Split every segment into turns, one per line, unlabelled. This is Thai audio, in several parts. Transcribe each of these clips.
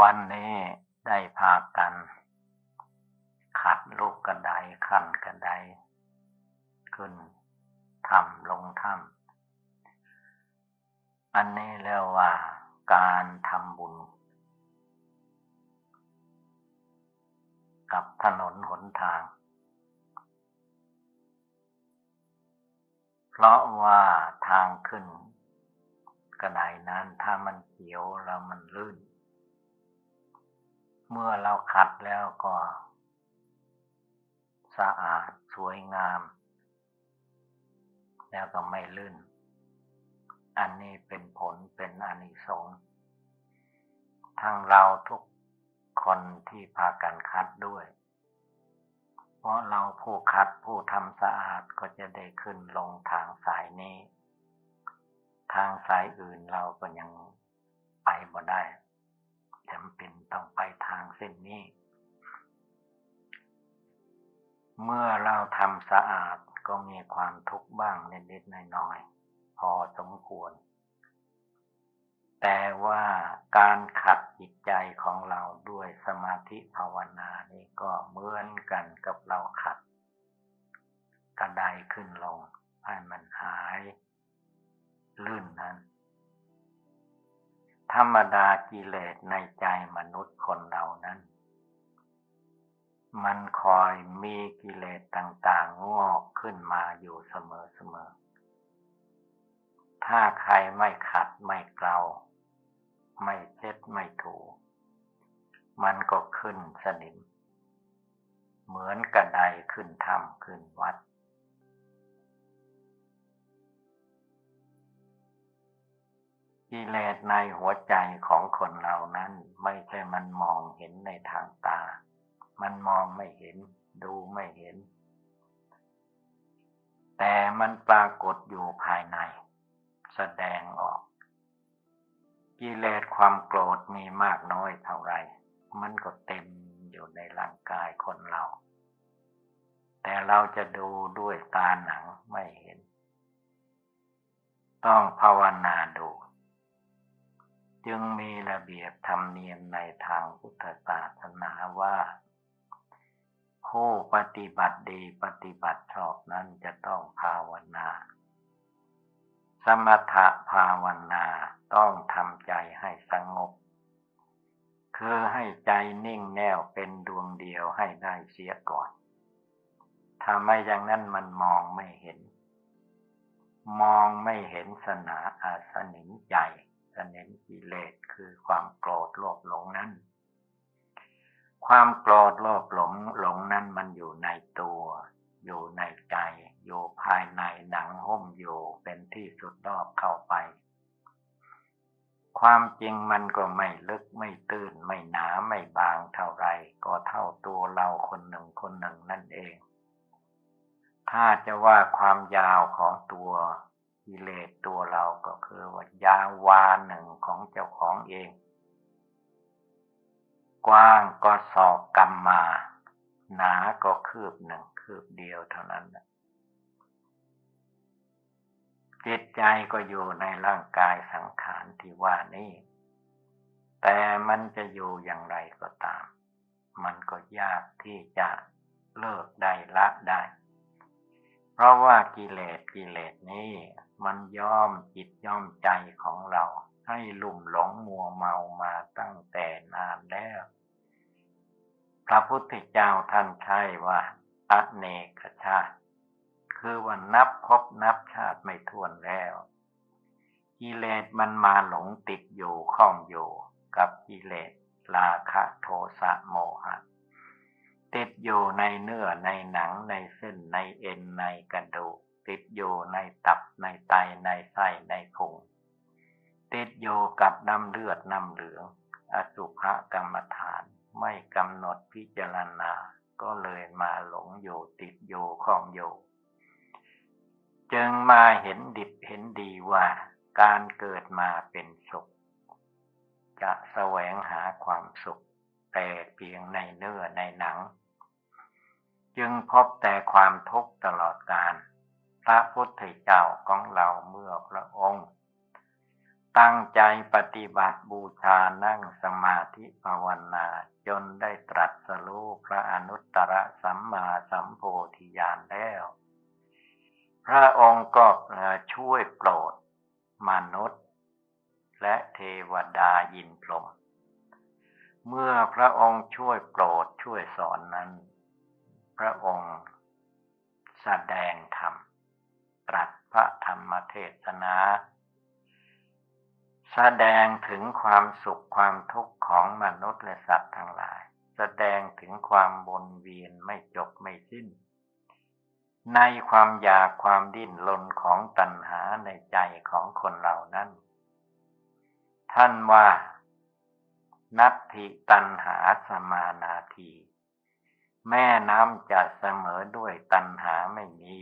วันนี้ได้พากัน ขัดลูกกระไดขันกระไดขึ้นทำลงถ้ำอันนี้เรียกว่าการทำบุญ กับถนนหนทาง เพราะว่าทางขึ้นกระไดนั้นถ้ามันเขียวแล้วมันลื่น เมื่อเราขัดแล้วก็ สะอาดสวยงาม แล้วก็ไม่ลื่น อันนี้เป็นผลเป็นอนิสงส์ทั้งเราทุกคนที่พากันคัดด้วย เพราะเราผู้คัดผู้ทำสะอาดก็จะได้ขึ้นลงทางสายนี้ ทางสายอื่นเราก็ยังไปบ่ได้จำเป็นต้องไปางเส้นนี้ เมื่อเราทำสะอาดก็มีความทุกข์บ้างเล็กๆน้อยๆพอสมควร แต่ว่าการขัดจิตใจของเราด้วยสมาธิภาวนานี่ก็เหมือนกันกับเราขัดกระไดขึ้นลงให้มันหายลื่นนั้น ธรรมดากิเลสในใจมนุษย์คนเรา มันคอยมีกิเลสต่างๆ งอกขึ้นมาอยู่เสมอๆ ถ้าใครไม่ขัดไม่เกลา ไม่เช็ดไม่ถู มันก็ขึ้นสนิม เหมือนกระไดขึ้นถ้ำขึ้นวัด กิเลสในหัวใจของคนเรานั้น ไม่ใช่มันมองเห็นในทางตา มันมองไม่เห็น ดูไม่เห็น แต่มันปรากฏอยู่ภายใน แสดงออก กิเลสความโกรธมีมากน้อยเท่าไร มันก็เต็มอยู่ในร่างกายคนเรา แต่เราจะดูด้วยตาหนังไม่เห็น ต้องภาวนาดูจึงมีระเบียบธรรมเนียมในทางพุทธศาสนาว่า ผู้ปฏิบัติดีปฏิบัติชอบนั้นจะต้องภาวนา สมถะภาวนาต้องทำใจให้สงบ คือให้ใจนิ่งแน่วเป็นดวงเดียวให้ได้เสียก่อน ถ้าไม่อย่างนั้นมันมองไม่เห็น มองไม่เห็นสนาอาสนิงใจเน้นกิเลสคือความโกรธโลภหลงนั้น ความโกรธโลภหลงหลงนั้นมันอยู่ในตัว อยู่ในใจ อยู่ภายในหนังหุ้มอยู่เป็นที่สุดรอบเข้าไป ความจริงมันก็ไม่ลึกไม่ตื้นไม่หนาไม่บางเท่าไร ก็เท่าตัวเราคนหนึ่งคนหนึ่งนั่นเอง ถ้าจะว่าความยาวของตัวกิเลสตัวเราก็คือว่ายาวาหนึ่งของเจ้าของเอง กว้างก็สอกกรรมมา หนาก็คืบหนึ่งคืบเดียวเท่านั้นจิตใจก็อยู่ในร่างกายสังขารที่ว่านี้แต่มันจะอยู่อย่างไรก็ตาม มันก็ยากที่จะเลิกได้ละได้ เพราะว่ากิเลสกิเลสนี้ มันย่อมจิตย่อมใจของเรา ให้ลุ่มหลงมัวเมามาตั้งแต่นานแล้ว พระพุทธเจ้าท่านใช้ว่าอเนกชาติ คือว่านับพบนับชาติไม่ท้วนแล้วกิเลสมันมาหลงติดอยู่ข้องอยู่กับกิเลสราคะโทสะโมหะ ติดอยู่ในเนื้อในหนังในเส้นในเอ็นในกระดูกติดอยู่ในตับในไตในไส้ในพุง ติดอยู่กับน้ำเลือดน้ำเหลือง อสุภกรรมฐานไม่กำหนดพิจารณา ก็เลยมาหลงอยู่ติดอยู่ข้องอยู่จึงมาเห็นดิบเห็นดีว่า การเกิดมาเป็นสุข จะแสวงหาความสุข แต่เพียงในเนื้อในหนัง จึงพบแต่ความทุกข์ตลอดกาลพระพุทธเจ้าของเราเมื่อพระองค์ ตั้งใจปฏิบัติบูชานั่งสมาธิภาวนา จนได้ตรัสรู้พระอนุตตรสัมมาสัมโพธิญาณแล้ว พระองค์ก็ช่วยโปรดมนุษย์ และเทวดายินพรมเมื่อพระองค์ช่วยโปรดช่วยสอนนั้น พระองค์แสดงธรรม ตรัสพระธรรมเทศนา แสดงถึงความสุขความทุกข์ของมนุษย์และสัตว์ทั้งหลาย แสดงถึงความวนเวียนไม่จบไม่สิ้น ในความอยากความดิ้นรนของตัณหาในใจของคนเหล่านั้น ท่านว่า นัตถิตันหาสมานาที แม่น้ำจะเสมอด้วยตันหาไม่มี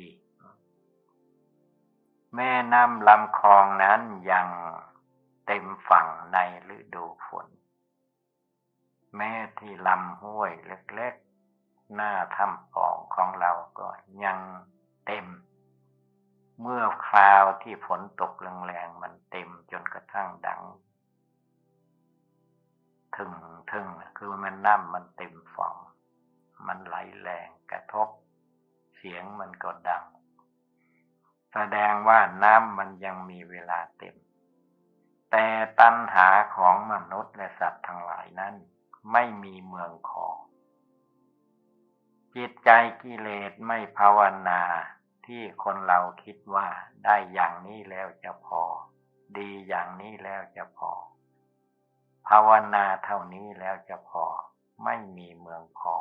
แม่น้ำลำคลองนั้นยัง เต็มฝั่งในฤดูฝน แม่ที่ลำห้วยเล็กๆ หน้าถ้ำปองของเราก็ยังเต็ม เมื่อคราวที่ฝนตกแรงๆมันเต็มจนกระทั่งดังทึงทึงคือมันน้ำมันเต็มฝั่งมันไหลแรงกระทบ เสียงมันก็ดัง แสดงว่าน้ำมันยังมีเวลาเต็ม แต่ตัณหาของมนุษย์และสัตว์ทั้งหลายนั้น ไม่มีเมืองคอจิตใจกิเลสไม่ภาวนาที่คนเราคิดว่าได้อย่างนี้แล้วจะพอ ดีอย่างนี้แล้วจะพอ ภาวนาเท่านี้แล้วจะพอ ไม่มีเมืองพอ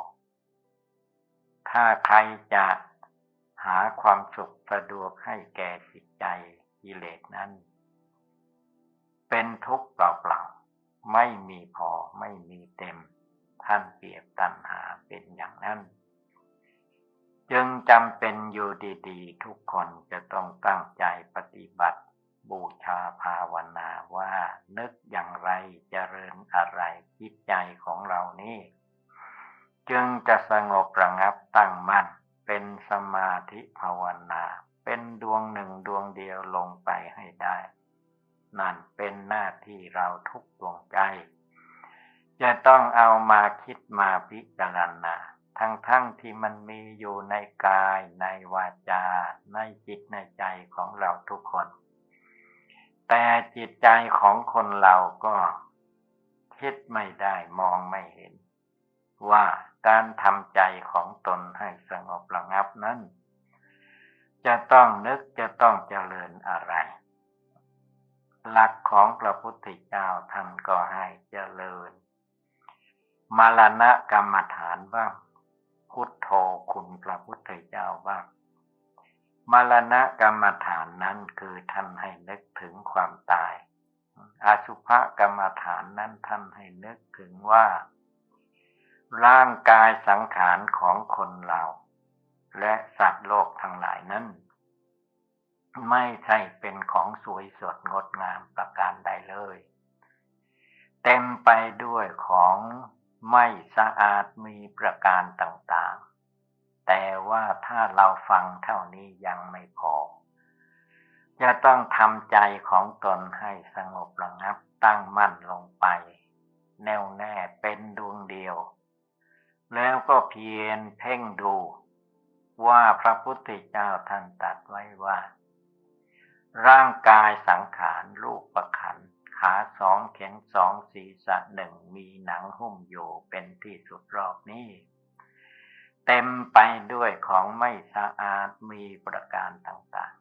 ถ้าใครจะหาความสุขสะดวกให้แก่จิตใจกิเลสนั้น เป็นทุกข์เปล่าๆ ไม่มีพอไม่มีเต็ม ท่านเปรียบตัณหาเป็นอย่างนั้น จึงจำเป็นอยู่ดีๆ ทุกคนจะต้องตั้งใจปฏิบัติ บูชาภาวนาว่า นึกอย่างไรเจริญอะไรจิตใจของเรานี้ มาคิดมาพิจารณาทั้งๆทที่มันมีอยู่ในกายในวาจา ในจิตในใจของเราทุกคน แต่จิตใจของคนเราก็คิดไม่ได้มองไม่เห็น ว่าการทำใจของตนให้สงบระงับนั้น จะต้องนึกจะต้องเจริญอะไร หลักของพระพุทธเจ้าท่านก็ให้เจริญ มรณะกรรมฐานบ้างพุทโธคุณพระพุทธเจ้าบ้างมรณะกรรมฐานนั้นคือท่านให้นึกถึงความตาย อาชุภกรรมฐานนั้นท่านให้นึกถึงว่า ร่างกายสังขารของคนเรา และสัตว์โลกทั้งหลายนั้น ไม่ใช่เป็นของสวยสดงดงามประการใดเลย เต็มไปด้วยของ ไม่สะอาดมีประการต่างๆ แต่ว่าถ้าเราฟังเท่านี้ยังไม่พอ จะต้องทำใจของตนให้สงบระงับตั้งมั่นลงไป แน่วแน่เป็นดวงเดียว แล้วก็เพียรเพ่งดู ว่าพระพุทธเจ้าท่านตัดไว้ว่า ร่างกายสังขารรูปประขัน ขาสองแขนสองศีรษะหนึ่งมีหนังหุ้มอยู่เป็นที่สุดรอบนี้เต็มไปด้วยของไม่สะอาดมีประการต่าง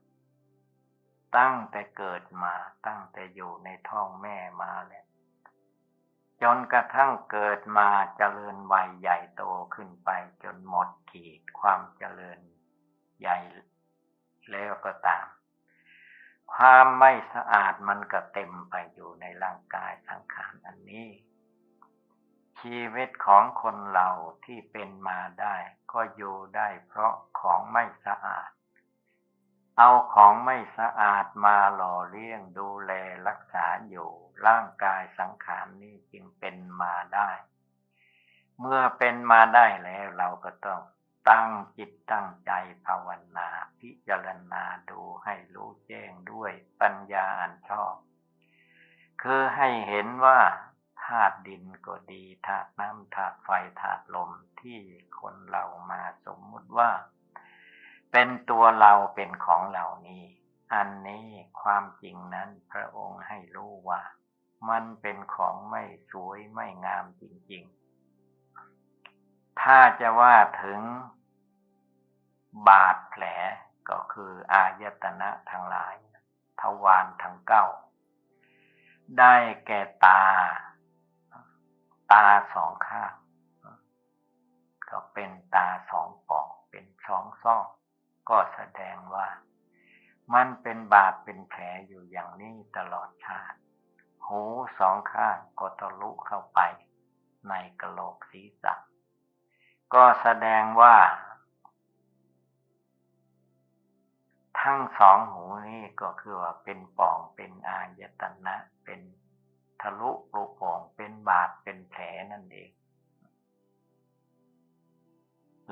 ๆ ตั้งแต่เกิดมาตั้งแต่อยู่ในท้องแม่มาแล้วจนกระทั่งเกิดมาเจริญวัยใหญ่โตขึ้นไปจนหมดขีดความเจริญใหญ่แล้วก็ตาม ความไม่สะอาดมันก็เต็มไปอยู่ในร่างกายสังขารอันนี้ ชีวิตของคนเราที่เป็นมาได้ ก็อยู่ได้เพราะของไม่สะอาด เอาของไม่สะอาดมาหล่อเลี้ยงดูแลรักษาอยู่ร่างกายสังขารนี้จึงเป็นมาได้ เมื่อเป็นมาได้แล้วเราก็ต้อง ตั้งจิตตั้งใจภาวนา พิจารณาดูให้รู้แจ้งด้วยปัญญาอันชอบ คือให้เห็นว่าธาตุดินก็ดีธาตุน้ำธาตุไฟธาตุลมที่คนเรามาสมมุติว่า เป็นตัวเราเป็นของเหล่านี้ อันนี้ความจริงนั้นพระองค์ให้รู้ว่า มันเป็นของไม่สวยไม่งามจริง ๆ ถ้าจะว่าถึง บาดแผลก็คืออายตนะทั้งหลาย ทวารทั้งเก้า ได้แก่ตา ตาสองข้างก็เป็นตาสองปองเป็นสองซ่อง ก็แสดงว่า มันเป็นบาดเป็นแผลอยู่อย่างนี้ตลอดชาติ หูสองข้างก็ทะลุเข้าไปในกระโหลกศีรษะก็แสดงว่า ทั้งสองหูนี้ก็คือว่าเป็นปองเป็นอายตนะ เป็นทะลุปลุกป่องเป็นบาดเป็นแผลนั่นเอง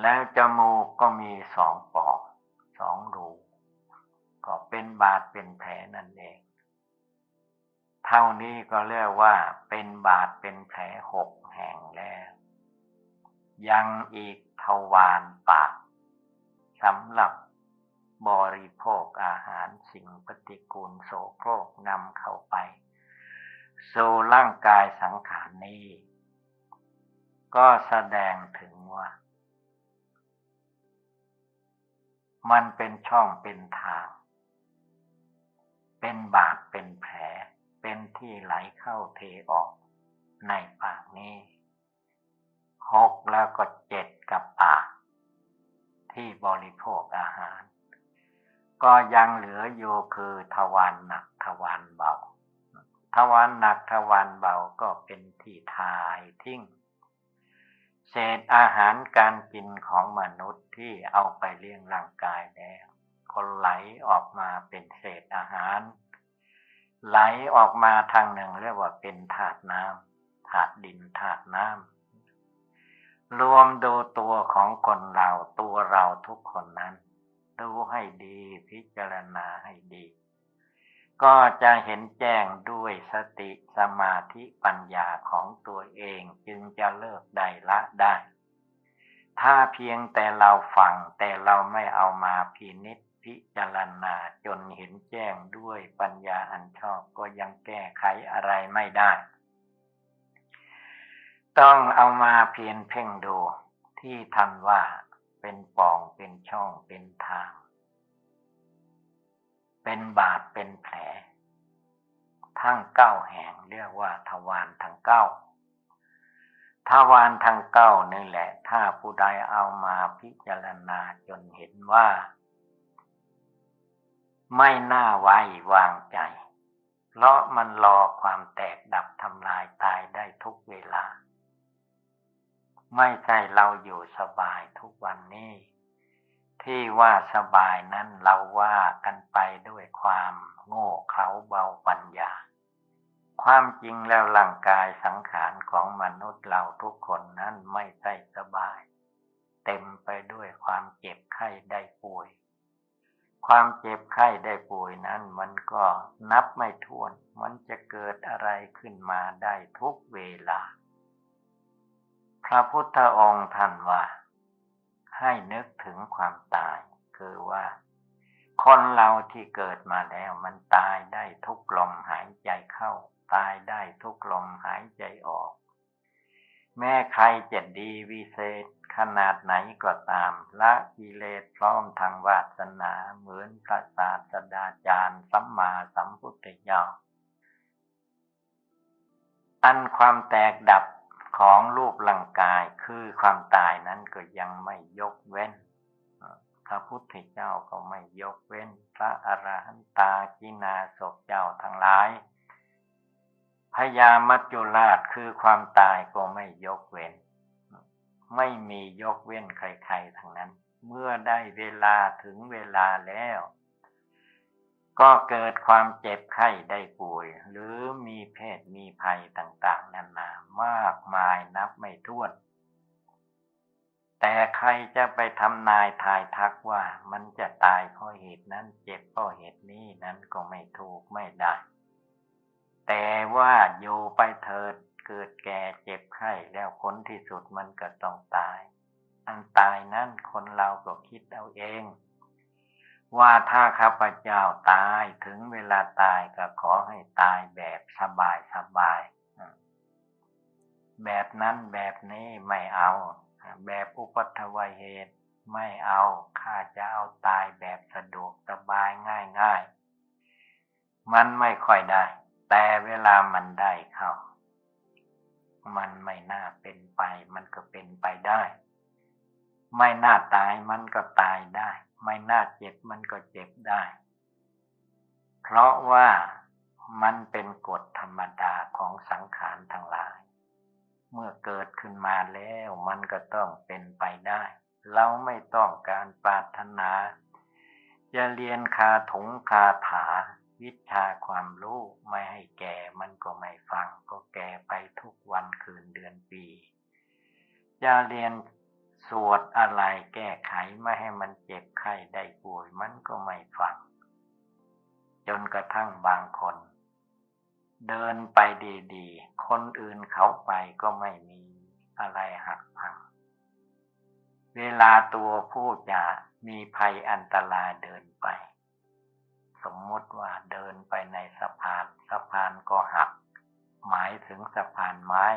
แล้วจมูกก็มีสองปองสองรูก็เป็นบาดเป็นแผลนั่นเอง เท่านี้ก็เรียกว่าเป็นบาดเป็นแผลหกแห่งแล้ว ยังอีกทวารปากสำหรับ บริโภคอาหารสิ่งปฏิกูลโสโครกนำเข้าไปสู่ร่างกายสังขารนี้ ก็แสดงถึงว่า มันเป็นช่องเป็นทาง เป็นบาดเป็นแผล เป็นที่ไหลเข้าเทออกในปากนี้หกแล้วก็เจ็ดกับปากที่บริโภคอาหาร ก็ยังเหลืออยู่คือทวารหนักทวารเบาทวารหนักทวารเบาก็เป็นที่ทายทิ้งเศษอาหารการกินของมนุษย์ที่เอาไปเลี้ยงร่างกายแล้วก็ไหลออกมาเป็นเศษอาหาร ไหลออกมาทางหนึ่งเรียกว่าเป็นถาดน้ำถาดดินถาดน้ำรวมดูตัวของคนเราตัวเราทุกคนนั้น ดูให้ดี พิจารณาให้ดี ก็จะเห็นแจ้งด้วยสติสมาธิปัญญาของตัวเองจึงจะเลิกได้ละได้ ถ้าเพียงแต่เราฟังแต่เราไม่เอามาพินิจพิจารณาจนเห็นแจ้งด้วยปัญญาอันชอบก็ยังแก้ไขอะไรไม่ได้ ต้องเอามาเพียนเพ่งดูที่ทันว่า เป็นปองเป็นช่องเป็นทาง เป็นบาดเป็นแผล ทั้งเก้าแห่งเรียกว่าทวารทั้งเก้าทวารทั้งเก้านี่แหละ ถ้าผู้ใดเอามาพิจารณาจนเห็นว่า ไม่น่าไว้วางใจ เพราะมันรอความแตกดับทำลายตายได้ทุกเวลา ไม่ใช่เราอยู่สบายทุกวันนี้ ที่ว่าสบายนั้นเราว่ากันไปด้วยความโง่เขลาเบาปัญญา ความจริงแล้วร่างกายสังขารของมนุษย์เราทุกคนนั้นไม่ใช่สบาย เต็มไปด้วยความเจ็บไข้ได้ป่วย ความเจ็บไข้ได้ป่วยนั้นมันก็นับไม่ถ้วน มันจะเกิดอะไรขึ้นมาได้ทุกเวลา พระพุทธองค์ท่านว่า ให้นึกถึงความตาย คือว่า คนเราที่เกิดมาแล้วมันตายได้ทุกลมหายใจเข้า ตายได้ทุกลมหายใจออก แม้ใครจะดีวิเศษขนาดไหนก็ตามละกิเลสพร้อมทางวาสนาเหมือนพระศาสดาจารย์สัมมาสัมพุทธเจ้าอันความแตกดับ ของรูปร่างกายคือความตายนั้นก็ยังไม่ยกเว้น พระพุทธเจ้าก็ไม่ยกเว้น พระอรหันตากินาศพเจ้าทั้งหลายพญามัจจุราชคือความตายก็ไม่ยกเว้น ไม่มียกเว้นใครๆทั้งนั้น เมื่อได้เวลาถึงเวลาแล้ว ก็เกิดความเจ็บไข้ได้ป่วย หรือมีเพศมีภัยต่าง ๆ นานามากมายนับไม่ถ้วน แต่ใครจะไปทำนายทายทักว่ามันจะตายเพราะเหตุนั้นเจ็บเพราะเหตุนี้นั้นก็ไม่ถูกไม่ได้ แต่ว่าอยู่ไปเถิดเกิดแก่เจ็บไข้แล้วผลที่สุดมันก็ต้องตาย อันตายนั้นคนเราก็คิดเอาเอง ว่าถ้าข้าพเจ้าตายถึงเวลาตายก็ขอให้ตายแบบสบายสบาย แบบนั้นแบบนี้ไม่เอา แบบอุปัตวยเหตุไม่เอาข้าจะเอาตายแบบสะดวกสบายง่ายง่ายมันไม่ค่อยได้ เจ็บมันก็เจ็บได้ เพราะว่ามันเป็นกฎธรรมดาของสังขารทั้งหลาย เมื่อเกิดขึ้นมาแล้วมันก็ต้องเป็นไปได้ เราไม่ต้องการปรารถนา จะเรียนคาถงคาถา วิชาความรู้ไม่ให้แก่มันก็ไม่ฟัง ก็แก่ไปทุกวันคืนเดือนปี จะเรียน สวดอะไรแก้ไขไม่ให้มันเจ็บไข้ได้ป่วยมันก็ไม่ฟัง จนกระทั่งบางคน เดินไปดีๆ คนอื่นเขาไปก็ไม่มีอะไรหักพัง เวลาตัวผู้จะมีภัยอันตรายเดินไป สมมติว่าเดินไปในสะพานสะพานก็หัก หมายถึงสะพานไม้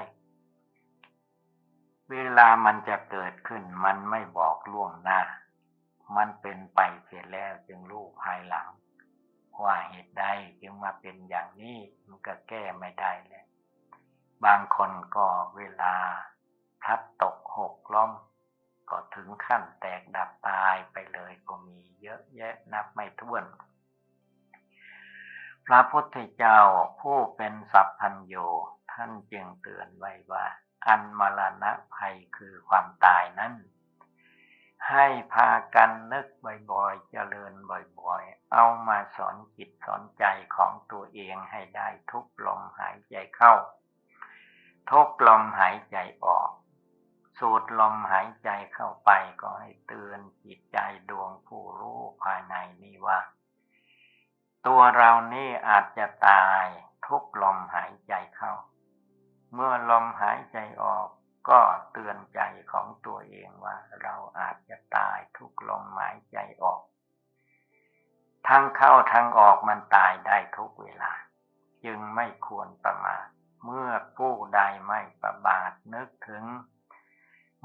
เวลามันจะเกิดขึ้นมันไม่บอกล่วงหน้า มันเป็นไปเสร็จแล้วจึงรู้ภายหลัง ว่าเหตุใดจึงมาเป็นอย่างนี้มันก็แก้ไม่ได้เลยบางคนก็เวลาพัดตกหกล้มก็ถึงขั้นแตกดับตายไปเลยก็มีเยอะแยะนับไม่ถ้วน พระพุทธเจ้าผู้เป็นสัพพัญโยท่านจึงเตือนไว้ว่า อันมรณะภัยคือความตายนั้น ให้พากันนึกบ่อยๆ เจริญบ่อยๆ เอามาสอนจิตสอนใจของตัวเองให้ได้ทุกลมหายใจเข้า ทุกลมหายใจออก สูดลมหายใจเข้าไปก็ให้เตือนจิตใจดวงผู้รู้ภายในนี้ว่า ตัวเรานี่อาจจะตายทุกลมหายใจเข้า เมื่อลมหายใจออกก็เตือนใจของตัวเองว่า เราอาจจะตายทุกลมหายใจออก ทั้งเข้าทั้งออกมันตายได้ทุกเวลา จึงไม่ควรประมาทเมื่อผู้ใดไม่ประบาทนึกถึง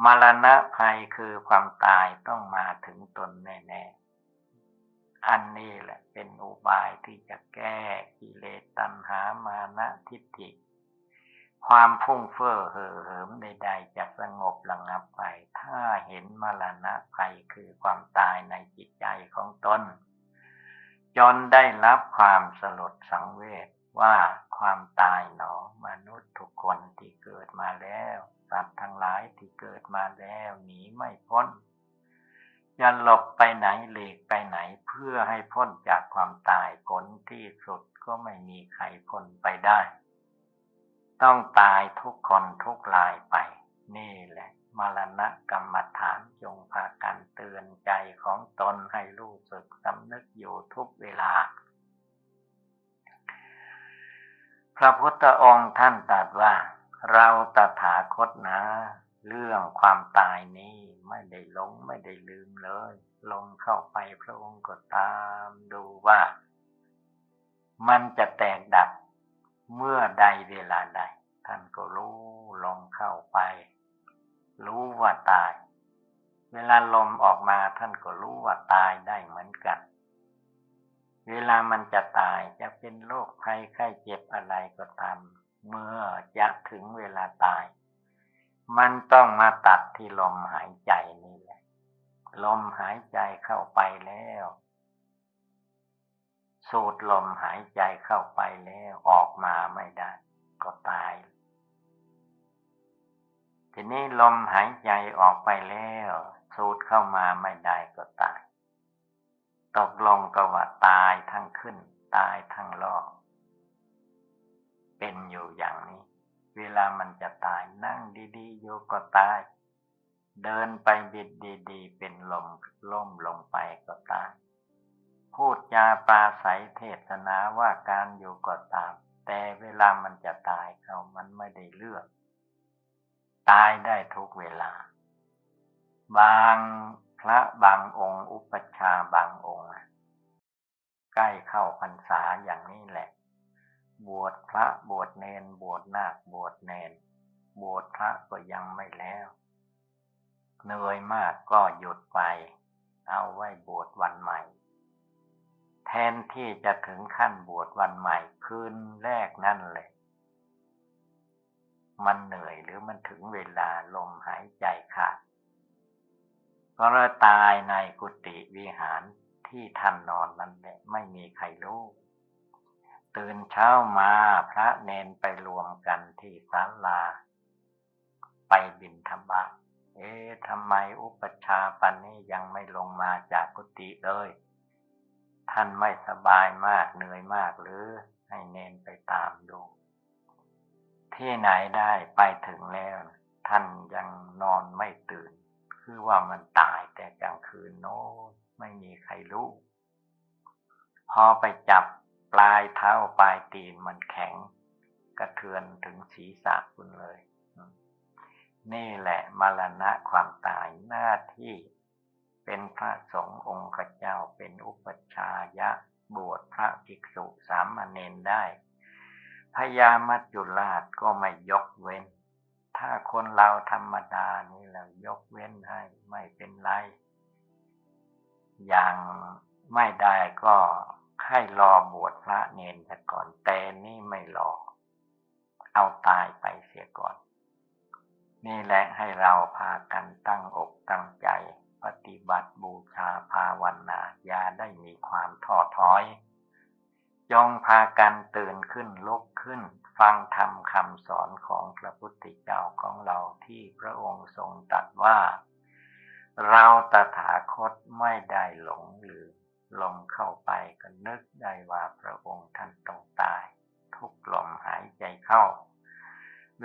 มรณะภัยคือความตายต้องมาถึงตนแน่ๆ อันนี้แหละเป็นอุบายที่จะแก้กิเลสตัณหามานะทิฏฐิ ความพุ่งเฟ้อเห่อเหิมใดๆจะสงบระงับไป ถ้าเห็นมรณะภัยคือความตายในจิตใจของตนจนได้รับความสลดสังเวชว่าความตายหนอมนุษย์ทุกคนที่เกิดมาแล้วสัตว์ทั้งหลายที่เกิดมาแล้วหนีไม่พ้นจะหลบไปไหนหลีกไปไหนเพื่อให้พ้นจากความตายผลที่สุดก็ไม่มีใครพ้นไปได้ ต้องตายทุกคนทุกลายไป นี่แหละ มรณะกรรมฐานจงพากันเตือนใจของตนให้รู้สึกสำนึกอยู่ทุกเวลา พระพุทธองค์ท่านตรัสว่า เราตถาคตนะ เรื่องความตายนี้ไม่ได้หลงไม่ได้ลืมเลย ลงเข้าไปพระองค์ก็ตามดูว่า มันจะแตกดับ เมื่อใดเวลาใด ท่านก็รู้ลงเข้าไป รู้ว่าตาย เวลาลมออกมาท่านก็รู้ว่าตายได้เหมือนกัน เวลามันจะตายจะเป็นโรคภัยไข้เจ็บอะไรก็ตาม เมื่อจะถึงเวลาตาย มันต้องมาตัดที่ลมหายใจนี่แหละ ลมหายใจเข้าไปแล้ว สูดลมหายใจเข้าไปแล้วออกมาไม่ได้ ก็ตาย ทีนี้ลมหายใจออกไปแล้ว สูดเข้ามาไม่ได้ก็ตาย ตกลงก็ว่าตายทั้งขึ้น ตายทั้งล่องเป็นอยู่อย่างนี้ เวลามันจะตายนั่งดีๆโยก็ตาย เดินไปบิดดี ๆ เป็นลมล่มลงไปก็ตาย พูดจาปาศัยเทศนาว่าการอยู่ก็ตาม แต่เวลามันจะตายเขามันไม่ได้เลือก ตายได้ทุกเวลา บางพระบางองค์ อุปชาบางองค์ ใกล้เข้าพรรษาอย่างนี้แหละ บวชพระบวชเนน บวชนาคบวชเนน บวชพระก็ยังไม่แล้วเหนื่อยมากก็หยุดไป เอาไว้บวชวันใหม่ แทนที่จะถึงขั้นบวชวันใหม่คืนแรกนั่นเลย มันเหนื่อยหรือมันถึงเวลาลมหายใจขาดก็เลยตายในกุฏิวิหารที่ท่านนอนนั่นแหละไม่มีใครรู้ ตื่นเช้ามาพระเนนไปรวมกันที่ศาลา ไปบินธรรมะเอ๊ะทำไมอุปชาปันนี้ยังไม่ลงมาจากกุฏิเลย ท่านไม่สบายมากเหนื่อยมากหรือให้เนนไปตามดู ที่ไหนได้ไปถึงแล้ว ท่านยังนอนไม่ตื่น คือว่ามันตายแต่กลางคืนโน้ไม่มีใครรู้ พอไปจับปลายเท้าปลายตีนมันแข็ง กระเทือนถึงศีรษะคุณเลย นี่แหละมรณะความตายหน้าที่ เป็นพระสงฆ์องค์เจ้าเป็นอุปชายะบวชพระภิกษุสามเณรได้พญามัจจุราชก็ไม่ยกเว้น ถ้าคนเราธรรมดานี่เรายกเว้นให้ไม่เป็นไร อย่างไม่ได้ก็ให้รอบวชพระเนนแต่ก่อนแต่นี่ไม่รอ เอาตายไปเสียก่อน นี่แหละให้เราพากันตั้งอกตั้งใจ ปฏิบัติบูชาภาวนาอย่าได้มีความท้อถอยจงพากันตื่นขึ้นลุกขึ้น ฟังธรรมคำสอนของพระพุทธเจ้าของเราที่พระองค์ทรงตรัสว่า เราตถาคตไม่ได้หลงลืมลมเข้าไปก็นึกได้ว่าพระองค์ท่านต้องตาย ทุกลมหายใจเข้า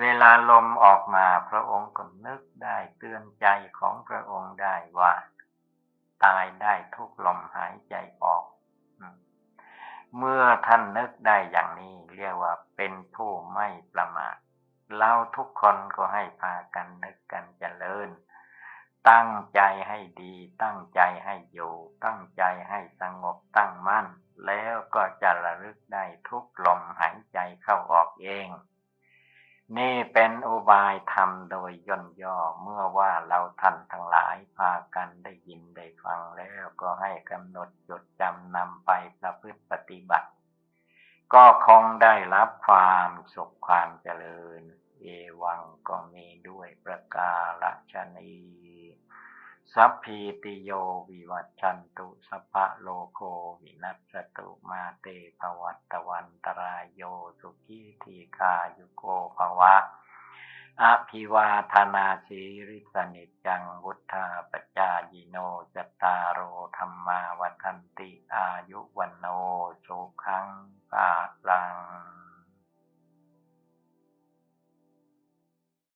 เวลาลมออกมาพระองค์ก็นึกได้เตือนใจของพระองค์ได้ว่า ตายได้ทุกลมหายใจออก เมื่อท่านนึกได้อย่างนี้ เรียกว่าเป็นผู้ไม่ประมาทเราทุกคนก็ให้พากันนึกกันเจริญ ตั้งใจให้ดี ตั้งใจให้อยู่ ตั้งใจให้สงบตั้งมั่น แล้วก็จะระลึกได้ทุกลมหายใจเข้าออกเอง นี่เป็นอุบายธรรมโดยย่นย่อเมื่อว่าเราท่านทั้งหลายพากันได้ยินได้ฟังแล้วก็ให้กำหนดจดจำนำไปประพฤติปฏิบัติ ก็คงได้รับความสุขความเจริญ เอวังก็มีด้วยประกาศนี สัพพีติโยวิวัชชันตุสัะโลโควินัสตุมาเตปวัตตวันตรายโยสุขีทีกายุโกภวะอภิวาธนาสีริสนิจังวุธาปจายิโนจตารโอธรรมาวันติอายุวันโนสุขังปาลัง